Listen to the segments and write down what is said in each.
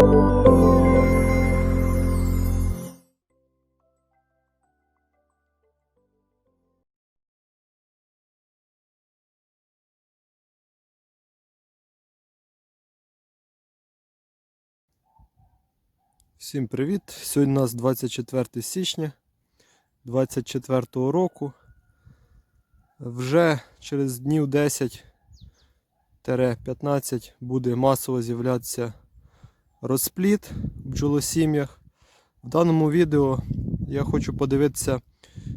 Всім привіт! Сьогодні у нас 24 січня 24 року. Вже через днів 10-15 буде масово з'являтися розпліт в бджолосім'ях. В даному відео я хочу подивитися,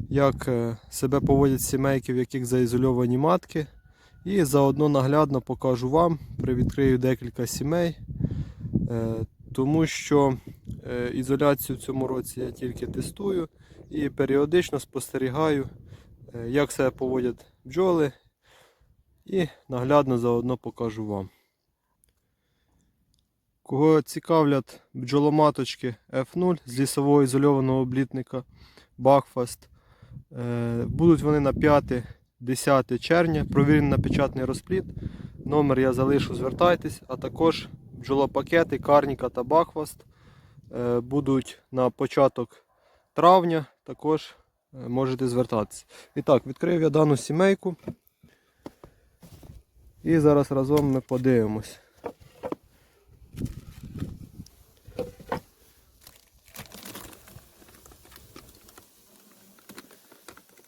як е, себе поводять сімейки, в яких заізольовані матки. І заодно наглядно покажу вам, привідкрию декілька сімей. Е, Тому що Е, Ізоляцію в цьому році я тільки тестую і періодично спостерігаю, як себе поводять бджоли. І наглядно заодно покажу вам. Кого цікавлять бджоломаточки F0 з лісового ізольованого облітника Bachfast, е, будуть вони на 5-10 червня, провірений на печатний розпліт. Номер я залишу, звертайтесь, а також бджолопакети Карніка та Bachfast Е, будуть на початок травня, також е, можете звертатися. І так, відкрив я дану сімейку. І зараз разом ми подивимось.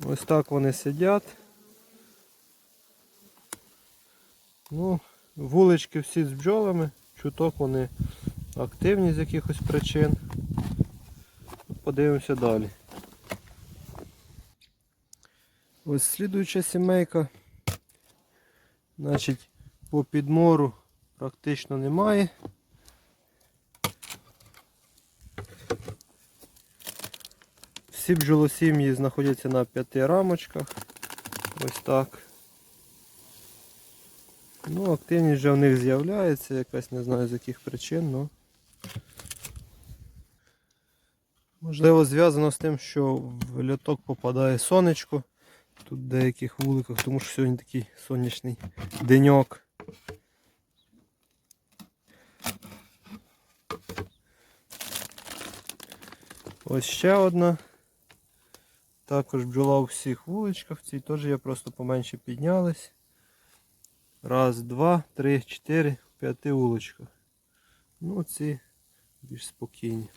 Ось так вони сидять. Ну, вулички всі з бджолами, чуток вони активні з якихось причин. Подивимося далі. Ось слідуюча сімейка. Значить, по підмору практично немає. Всі бджолосім'ї знаходяться на п'яти рамочках. Ось так. Ну, активність вже в них з'являється, якась не знаю з яких причин, але можливо зв'язано з тим, що в льоток попадає сонечко. Тут в деяких вуликах, тому що сьогодні такий сонячний деньок. Ось ще одна. Також бджола у всіх вуличках, в цій теж я просто поменше піднялись. Раз, два, три, чотири, п'яти вуличках. Ну, ці більш спокійні.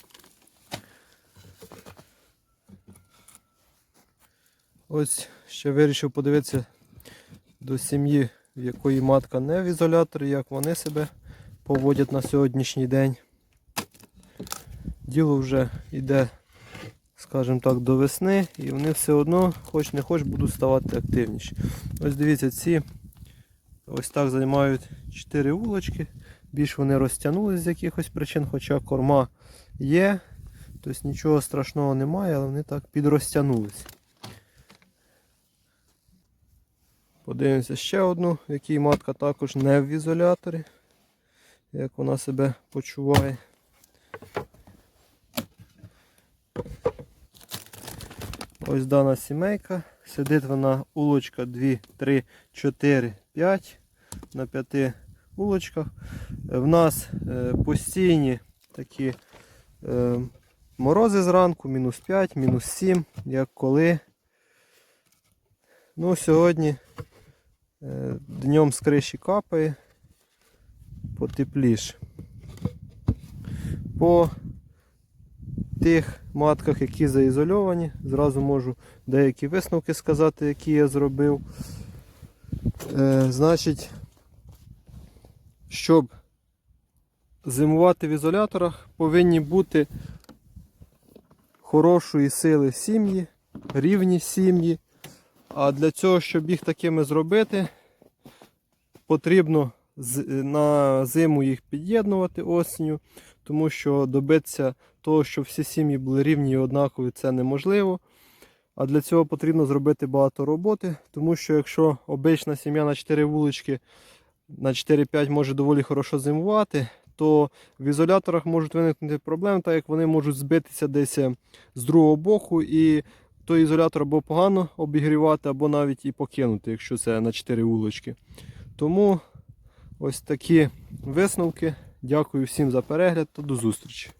Ось ще вирішив подивитися до сім'ї, в якої матка не в ізоляторі, як вони себе поводять на сьогоднішній день. Діло вже йде, скажімо так, до весни і вони все одно, хоч не хоч, будуть ставати активніші. Ось дивіться, ці ось так займають 4 вулочки. Більш вони розтягнулись з якихось причин, хоча корма є. Тобто нічого страшного немає, але вони так підрозтягнулись. Подивимося ще одну, в якій матка також не в ізоляторі. Як вона себе почуває. Ось дана сімейка. Сидить вона улочка 2, 3, 4, 5 на 5 улочках. В нас е, постійні такі е, морози зранку, мінус 5, мінус 7, як коли. Ну, Сьогодні е, днем з криші капає потепліше. По тих матках, які заізольовані, зразу можу деякі висновки сказати, які я зробив. Е, Значить, щоб зимувати в ізоляторах, повинні бути хорошої сили сім'ї, рівні сім'ї. А для цього, щоб їх такими зробити, потрібно на зиму їх під'єднувати осінню, тому що добитися того, щоб всі сім'ї були рівні і однакові, це неможливо. А для цього потрібно зробити багато роботи, тому що якщо обична сім'я на 4 вулички на 4-5 може доволі хорошо зимувати, то в ізоляторах можуть виникнути проблеми, так як вони можуть збитися десь е, з другого боку, і той ізолятор або погано обігрівати, або навіть і покинути, якщо це на 4 вулички. Тому ось такі висновки Дякую всім за перегляд та до зустрічі.